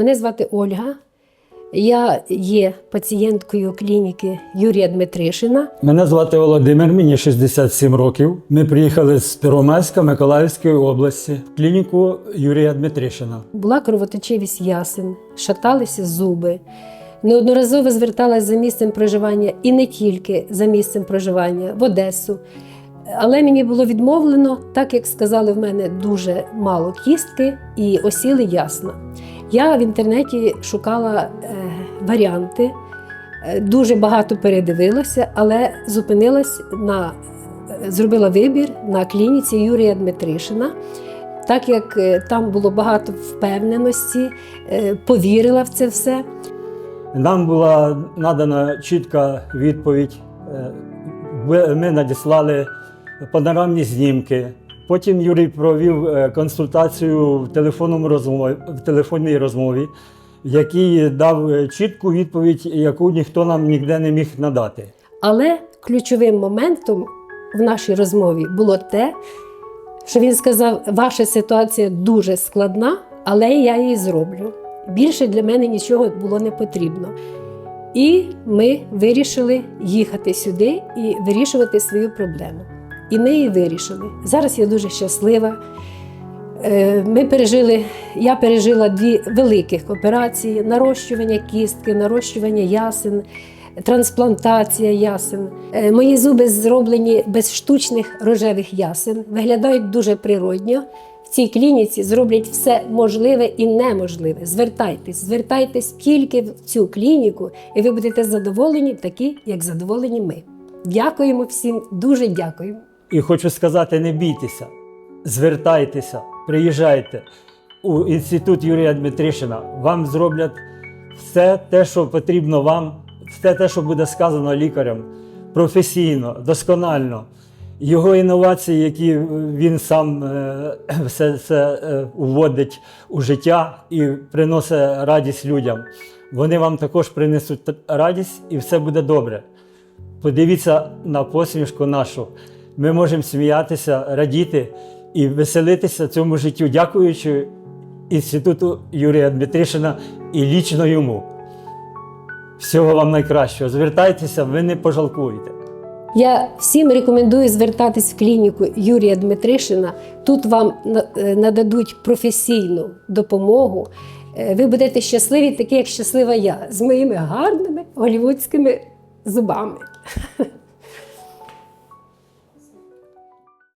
Мене звати Ольга. Я є пацієнткою клініки Юрія Дмитришина. Мене звати Володимир, мені 67 років. Ми приїхали з Первомайська Миколаївської області в клініку Юрія Дмитришина. Була кровоточивість ясен, шаталися зуби. Неодноразово зверталася за місцем проживання і не тільки за місцем проживання в Одесу. Але мені було відмовлено, так як сказали, в мене дуже мало кістки і осіли ясно. Я в інтернеті шукала е, варіанти, е, дуже багато передивилася, але зупинилась на зробила вибір на клініці Юрія Дмитришина. Так як е, там було багато впевненості, повірила в це все. Нам була надана чітка відповідь. Ми надіслали панорамні знімки. Потім Юрій провів е, консультацію в, телефонному розмові, в телефонній розмові, в якій дав е, чітку відповідь, яку ніхто нам ніде не міг надати. Але ключовим моментом в нашій розмові було те, що він сказав: ваша ситуація дуже складна, але я її зроблю. Більше для мене нічого було не потрібно. І ми вирішили їхати сюди і вирішувати свою проблему. І ми її вирішили. Зараз я дуже щаслива. Е, Ми пережили, я пережила дві великих операції: нарощування кістки, нарощування ясен, трансплантація ясен. Е, Мої зуби зроблені без штучних рожевих ясен, виглядають дуже природньо. В цій клініці зроблять все можливе і неможливе. Звертайтесь, звертайтесь тільки в цю клініку, і ви будете задоволені, такі, як задоволені ми. Дякуємо всім, дуже дякуємо. І хочу сказати: не бійтеся, звертайтеся, приїжджайте у інститут Юрія Дмитришина. Вам зроблять все те, що потрібно вам, все те, що буде сказано лікарям, професійно, досконально. Його інновації, які він сам е, все це е, вводить у життя і приносить радість людям. Вони вам також принесуть радість і все буде добре. Подивіться на посмішку нашу. Ми можемо сміятися, радіти і веселитися цьому життю, дякуючи Інституту Юрія Дмитришина і лічно йому. Всього вам найкращого. Звертайтеся, ви не пожалкуєте. Я всім рекомендую звертатись в клініку Юрія Дмитришина. Тут вам е, нададуть професійну допомогу. Е, Ви будете щасливі, такі як щаслива я, з моїми гарними голівудськими зубами.